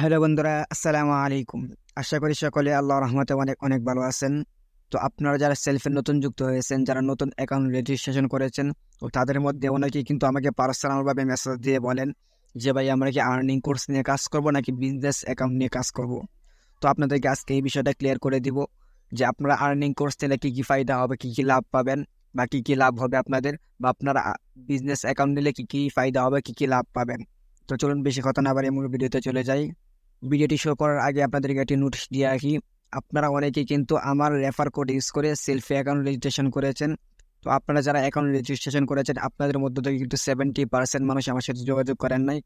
Hello বন্ধুরা, আসসালামু আলাইকুম। আশা করি সকলে আল্লাহ রহমতে অনেক অনেক ভালো আছেন। তো আপনারা যারা সেলফে নতুন যুক্ত হয়েছেন, যারা নতুন অ্যাকাউন্ট রেজিস্ট্রেশন করেছেন, তো তাদের মধ্যে অনেকেই কিন্তু আমাকে পার্সোনালভাবে মেসেজ দিয়ে বলেন যে, ভাই, আমরা কি আর্নিং কোর্স নিয়ে কাজ করব নাকি বিজনেস অ্যাকাউন্ট নিয়ে কাজ করব? তো আপনাদেরকে আজকে এই বিষয়টা ক্লিয়ার করে দিব যে, আপনারা আর্নিং কোর্স নিলে কী কী ফায়দা হবে, কী কী লাভ পাবেন বা কী কী লাভ হবে আপনাদের বা আপনারা বিজনেস অ্যাকাউন্ট নিলে কী কী ফায়দা হবে, কী কী লাভ পাবেন? তো চলুন, বেশি কথা না বাড়িয়ে মূল ভিডিওতে চলে যাই। ভিডিওটি শুরু করার আগে আপনাদেরকে একটি নোটিশ দিয়ে রাখি। আপনারা অনেকেই কিন্তু আমার রেফার কোড ইউজ করে সেলফি অ্যাকাউন্ট রেজিস্ট্রেশন করেছেন। তো আপনারা যারা অ্যাকাউন্ট রেজিস্ট্রেশন করেছেন, আপনাদের মধ্যে থেকে কিন্তু সেভেন্টি পার্সেন্ট মানুষ আমার সাথে যোগাযোগ করেন নাই।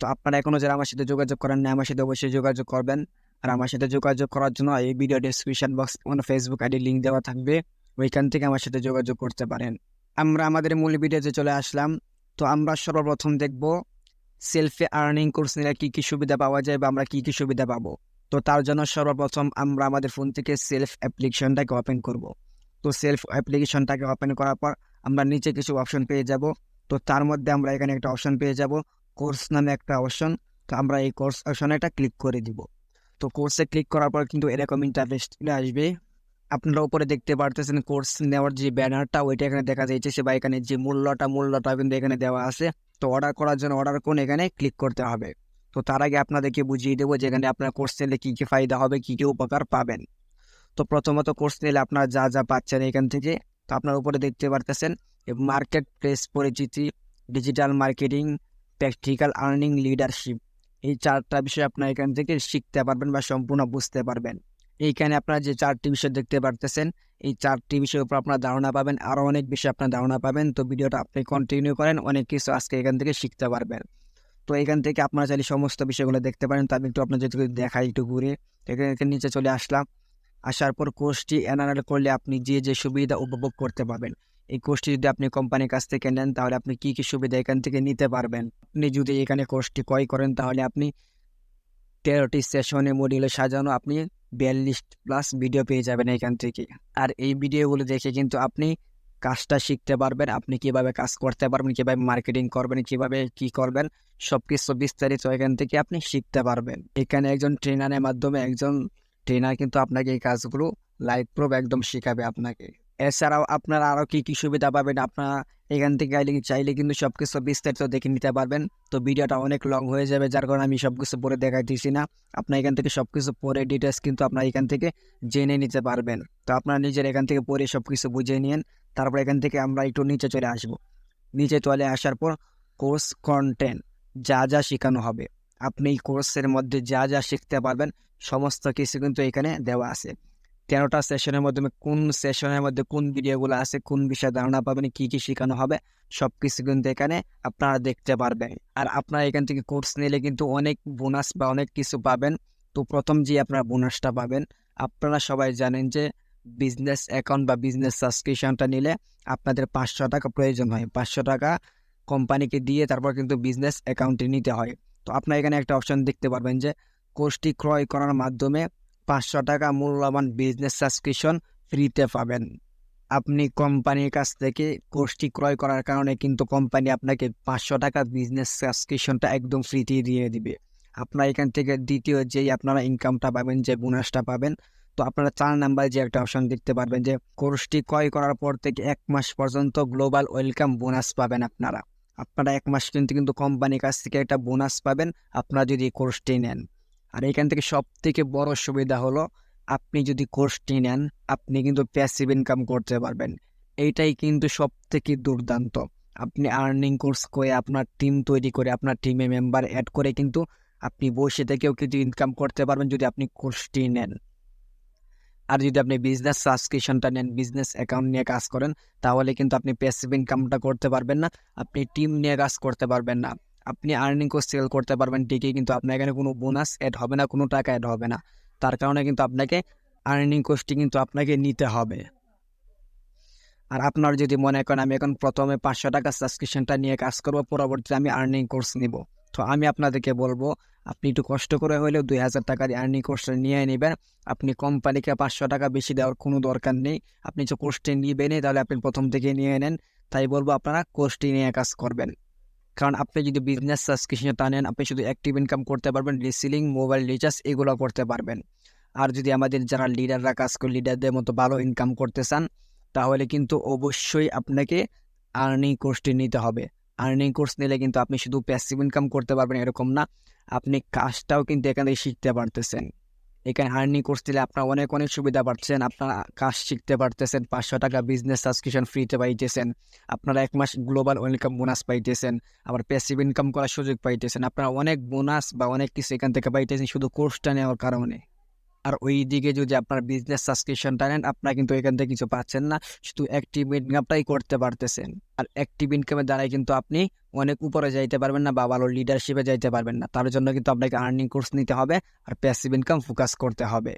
তো আপনারা এখনও যারা আমার সাথে যোগাযোগ করেন নাই, আমার সাথে অবশ্যই যোগাযোগ করবেন। আর আমার সাথে যোগাযোগ করার জন্য এই ভিডিও ডিসক্রিপশন বক্স কোনো ফেসবুক আইডি লিঙ্ক দেওয়া থাকবে। ওইখান থেকে আমার সাথে যোগাযোগ করতে পারেন। আমরা আমাদের মূল ভিডিওতে চলে আসলাম। তো আমরা সর্বপ্রথম দেখব সেলফে আর্নিং কোর্স নিলে কী কী সুবিধা পাওয়া যায় বা আমরা কী কী সুবিধা পাবো? তো তার জন্য সর্বপ্রথম আমরা আমাদের ফোন থেকে সেলফ অ্যাপ্লিকেশনটাকে ওপেন করব। তো সেলফ অ্যাপ্লিকেশনটাকে ওপেন করার পর আমরা নিচে কিছু অপশন পেয়ে যাব। তো তার মধ্যে আমরা এখানে একটা অপশন পেয়ে যাব কোর্স নামে একটা অপশন তো আমরা এই কোর্স অপশনে একটা ক্লিক করে দিব। তো কোর্সে ক্লিক করার পর কিন্তু এরকম ইন্টারফেস চলে আসবে। আপনারা উপরে দেখতে পারতেছেন কোর্স নেওয়ার যে ব্যানারটা ওইটা এখানে দেখা যাইতেছে বা এখানে যে মূল্যটা মূল্যটা কিন্তু এখানে দেওয়া আছে। তো অর্ডার করার জন্য অর্ডার কোন এখানে ক্লিক করতে হবে। তো তার আগে আপনাদেরকে বুঝিয়ে দেবো যেখানে আপনার কোর্স নিলে কী কী ফায়দা হবে, কী কী উপকার পাবেন। তো প্রথমত কোর্স নিলে আপনারা যা যা পাচ্ছেন এখান থেকে, তো আপনার উপরে দেখতে পারতেছেন মার্কেট প্লেস পরিচিতি digital marketing practical earning leadership এই চারটা বিষয় আপনার এখান থেকে শিখতে পারবেন বা সম্পূর্ণ বুঝতে পারবেন। এইখানে আপনারা যে চারটি বিষয় দেখতে পারতেছেন, এই চারটি বিষয়ের উপর আপনার ধারণা পাবেন আরও অনেক বিষয় আপনার ধারণা পাবেন। তো ভিডিওটা আপনি কন্টিনিউ করেন, অনেক কিছু আজকে এখান থেকে শিখতে পারবেন। তো এখান থেকে আপনারা চাইলে সমস্ত বিষয়গুলো দেখতে পারেন। তো আমি একটু আপনার যদি দেখাই একটু ঘুরে, এখানে নিচে চলে আসলাম। আসার পর কোর্সটি এনারেল করলে আপনি যে যে সুবিধা উপভোগ করতে পারবেন। এই কোর্সটি যদি আপনি কোম্পানির কাছ থেকে নেন, তাহলে আপনি কী কী সুবিধা এখান থেকে নিতে পারবেন? আপনি যদি এখানে কোর্সটি ক্রয় করেন, তাহলে আপনি তেরোটি সেশনে মডিউলে সাজানো, আপনি বিয়াল্লিশ প্লাস ভিডিও পেয়ে যাবেন এখান থেকে। আর এই ভিডিওগুলো দেখে কিন্তু আপনি কাজটা শিখতে পারবেন, আপনি কীভাবে কাজ করতে পারবেন, কীভাবে মার্কেটিং করবেন, কীভাবে কি করবেন সব কিছু বিস্তারিত এখান থেকে আপনি শিখতে পারবেন। এখানে একজন ট্রেনারের মাধ্যমে একজন ট্রেনার কিন্তু আপনাকে এই কাজগুলো লাইভ প্রুফ একদম শেখাবে আপনাকে। এছাড়াও আপনারা আরও কী কী সুবিধা পাবেন? আপনারা এখান থেকে চাইলে চাইলে কিন্তু সব কিছু বিস্তারিত দেখে নিতে পারবেন। তো ভিডিওটা অনেক লং হয়ে যাবে, যার কারণে আমি সব কিছু পরে দেখাইতেছি না। আপনার এখান থেকে সব কিছু পরে ডিটেলস কিন্তু আপনার এখান থেকে জেনে নিতে পারবেন। তো আপনারা নিজের এখান থেকে পরে সব কিছু বুঝে নিন তারপর এখান থেকে আমরা একটু নিচে চলে আসব। নিচে চলে আসার পর কোর্স কন্টেন্ট যা যা শেখানো হবে। আপনি এই কোর্সের মধ্যে যা যা শিখতে পারবেন, সমস্ত কিছু কিন্তু এখানে দেওয়া আছে। তেরোটা সেশনের মাধ্যমে, কোন সেশনের মধ্যে কোন ভিডিওগুলো আছে, কোন বিষয়ে ধারণা পাবেন, কি কি শেখানো হবে সব কিছু কিন্তু এখানে আপনারা দেখতে পারবেন। আর আপনারা এখান থেকে কোর্স নিলে কিন্তু অনেক বোনাস বা অনেক কিছু পাবেন। তো প্রথম যে আপনারা বোনাসটা পাবেন, আপনারা সবাই জানেন যে বিজনেস অ্যাকাউন্ট বা বিজনেস সাবস্ক্রিপশনটা নিলে আপনাদের পাঁচশো টাকা প্রয়োজন হয়। পাঁচশো টাকা কোম্পানিকে দিয়ে তারপর কিন্তু বিজনেস অ্যাকাউন্টে নিতে হয়। তো আপনারা এখানে একটা অপশন দেখতে পারবেন যে কোর্সটি ক্রয় করার মাধ্যমে পাঁচশো টাকা মূল্যবান বিজনেস সাবস্ক্রিপশন ফ্রিতে পাবেন। আপনি কোম্পানির কাছ থেকে কোর্সটি ক্রয় করার কারণে কিন্তু কোম্পানি আপনাকে পাঁচশো টাকা বিজনেস সাবস্ক্রিপশনটা একদম ফ্রিতে দিয়ে দিবে। আপনার এখান থেকে দ্বিতীয় যেই আপনারা ইনকামটা পাবেন, যে বোনাসটা পাবেন, তো আপনারা চার নাম্বার যে একটা অপশন দেখতে পারবেন যে কোর্সটি ক্রয় করার পর থেকে এক মাস পর্যন্ত গ্লোবাল ওয়েলকাম বোনাস পাবেন আপনারা। আপনারা এক মাস কিন্তু কিন্তু কোম্পানির কাছ থেকে একটা বোনাস পাবেন, আপনারা যদি কোর্সটি নেন। আর এখান থেকে সব থেকে বড় সুবিধা হলো আপনি যদি কোর্সটি নেন, আপনি কিন্তু প্যাসিভ ইনকাম করতে পারবেন। এইটাই কিন্তু সব থেকে দুর্দান্ত। আপনি আর্নিং কোর্স করে আপনার টিম তৈরি করে, আপনার টিমে মেম্বার অ্যাড করে কিন্তু আপনি বসে থেকেও কিন্তু ইনকাম করতে পারবেন যদি আপনি কোর্সটি নেন। আর যদি আপনি বিজনেস সাবস্ক্রিপশনটা নেন বিজনেস অ্যাকাউন্ট নিয়ে কাজ করেন, তাহলে কিন্তু আপনি প্যাসিভ ইনকামটা করতে পারবেন না, আপনি টিম নিয়ে কাজ করতে পারবেন না। আপনি আর্নিং কোর্স সেল করতে পারবেন ঠিকই, কিন্তু আপনার এখানে কোনো বোনাস অ্যাড হবে না, কোনো টাকা অ্যাড হবে না। তার কারণে কিন্তু আপনাকে আর্নিং কোর্সটি কিন্তু আপনাকে নিতে হবে। আর আপনার যদি মনে করেন আমি এখন প্রথমে পাঁচশো টাকা সাবস্ক্রিপশনটা নিয়ে কাজ করব, পরবর্তীতে আমি আর্নিং কোর্স নিব। তো আমি আপনাদেরকে বলব, আপনি একটু কষ্ট করে হলেও দুই হাজার টাকার আর্নিং কোর্সটা নিয়ে নেবেন। আপনি কোম্পানিকে পাঁচশো টাকা বেশি দেওয়ার কোনো দরকার নেই। আপনি যে কোর্সটি নিবেনই, তাহলে আপনি প্রথম থেকে নিয়ে নেন। তাই বলব আপনারা কোর্সটি নিয়ে কাজ করবেন। কারণ আপনি যদি বিজনেস সাবস্ক্রিপশনটা নেন আপনি শুধু অ্যাক্টিভ ইনকাম করতে পারবেন রিসিলিং মোবাইল রিচার্জ এগুলো করতে পারবেন। আর যদি আমাদের যারা লিডাররা কাজ করে লিডারদের মতো ভালো ইনকাম করতে চান, তাহলে কিন্তু অবশ্যই আপনাকে আর্নিং কোর্সটি নিতে হবে। আর্নিং কোর্স নিলে কিন্তু আপনি শুধু প্যাসিভ ইনকাম করতে পারবেন এরকম না, আপনি কাজটাও কিন্তু এখান থেকে শিখতে পারতেছেন। এখানে আর্নিং কোর্স দিলে আপনার অনেক অনেক সুবিধা পাচ্ছেন। আপনারা কাজ শিখতে পারতেছেন, পাঁচশো টাকা বিজনেস সাবস্ক্রিপশন ফ্রিতে পাইতেছেন। আপনারা এক মাস গ্লোবাল ওয়েলকাম বোনাস পাইতেছেন, আবার প্যাসিভ ইনকাম করার সুযোগ পাইতেছেন। আপনারা অনেক বোনাস বা অনেক কিছু এখান থেকে পাইতেছেন শুধু কোর্সটা নেওয়ার কারণে। আর ওই দিকে যদি আপনার বিজনেস সাবস্ক্রিপশনটা নেন, আপনারা কিন্তু এখান থেকে কিছু পাচ্ছেন না। শুধু অ্যাক্টিভ ইনকামটাই করতে পারতেছেন। আর অ্যাক্টিভ ইনকামের দ্বারাই কিন্তু আপনি অনেক উপরে যাইতে পারবেন না বা ভালো লিডারশিপে যাইতে পারবেন না। তার জন্য কিন্তু আপনাকে আর্নিং কোর্স নিতে হবে আর প্যাসিভ ইনকাম ফোকাস করতে হবে।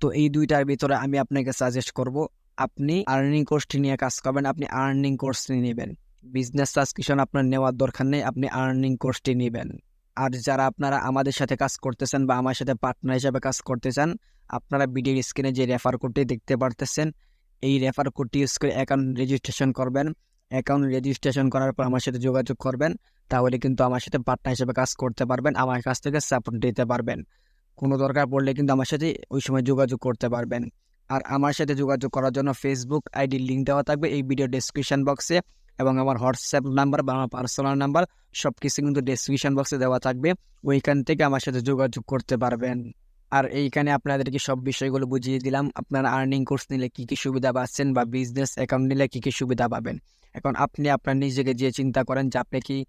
তো এই দুইটার ভিতরে আমি আপনাকে সাজেস্ট করব, আপনি আর্নিং কোর্সটি নিয়ে কাজ করবেন, আপনি আর্নিং কোর্সটি নেবেন। বিজনেস সাবস্ক্রিপশন আপনার নেওয়ার দরকার নেই, আপনি আর্নিং কোর্সটি নেবেন। আর যারা আপনারা আমাদের সাথে কাজ করতেছেন বা আমার সাথে পার্টনার হিসাবে কাজ করতে চান আপনারা ভিডিওর স্ক্রিনে যে রেফার কোডটি দেখতে পারতেছেন, এই রেফার কোডটি ইউজ করে অ্যাকাউন্ট রেজিস্ট্রেশন করবেন। অ্যাকাউন্ট রেজিস্ট্রেশন করার পর আমার সাথে যোগাযোগ করবেন, তাহলে কিন্তু আমার সাথে পার্টনার হিসেবে কাজ করতে পারবেন, আমার কাছ থেকে সাপোর্ট দিতে পারবেন। কোনো দরকার পড়লে কিন্তু আমার সাথে ওই সময় যোগাযোগ করতে পারবেন। আর আমার সাথে যোগাযোগ করার জন্য ফেসবুক আইডি লিঙ্ক দেওয়া থাকবে এই ভিডিও ডেসক্রিপশন বক্সে এবং আমার হোয়াটসঅ্যাপ নাম্বার বা আমার পার্সোনাল নাম্বার সব কিছু কিন্তু ডেসক্রিপশন বক্সে দেওয়া থাকবে। ওইখান থেকে আমার সাথে যোগাযোগ করতে পারবেন। আর এইখানে আপনাদেরকে সব বিষয়গুলো বুঝিয়ে দিলাম। আপনারা আর্নিং কোর্স নিলে কী কী সুবিধা পাচ্ছেন বা বিজনেস অ্যাকাউন্ট নিলে কী কী সুবিধা পাবেন? এখন আপনি আপনার নিজেকে যে চিন্তা করেন যে আপনি কি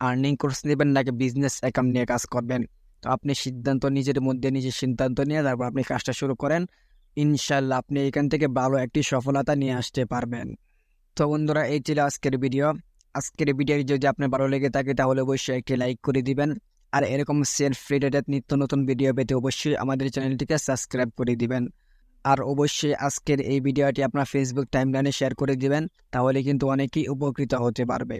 আর্নিং কোর্স নেবেন নাকি বিজনেস অ্যাকাউন্ট নিয়ে কাজ করবেন? তো আপনি সিদ্ধান্ত নিজের মধ্যে নিজের সিদ্ধান্ত নিয়ে তারপর আপনি কাজটা শুরু করেন। ইনশাল্লাহ আপনি এখান থেকে ভালো একটি সফলতা নিয়ে আসতে পারবেন। তো বন্ধুরা, এই ছিল আজকের ভিডিও আজকের ভিডিও যদি আপনার ভালো লেগে থাকে, তাহলে অবশ্যই একটি লাইক করে দিবেন। আর এরকম সেলফ রিলেটেড নিত্য নতুন ভিডিও পেতে অবশ্যই আমাদের চ্যানেলটিকে সাবস্ক্রাইব করে দিবেন। আর অবশ্যই আজকের এই ভিডিওটি আপনার ফেসবুক টাইমলাইনে শেয়ার করে দিবেন, তাহলে কিন্তু অনেকেই উপকৃত হতে পারবে।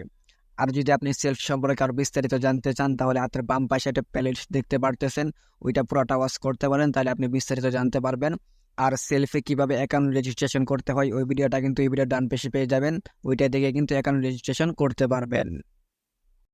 আর যদি আপনি সেলফ সম্পর্কে আরও বিস্তারিত জানতে চান, তাহলে আপনার বাম পাশে একটা প্লেলিস্ট দেখতে পারতেছেন। ওইটা পুরোটা ওয়াশ করতে পারেন, তাহলে আপনি বিস্তারিত জানতে পারবেন। আর সেলফে কীভাবে অ্যাকাউন্ট রেজিস্ট্রেশন করতে হয়, ওই ভিডিওটা কিন্তু এই ভিডিও ডান পেশে পেয়ে যাবেন। ওইটা দেখে কিন্তু অ্যাকাউন্ট রেজিস্ট্রেশন করতে পারবেন।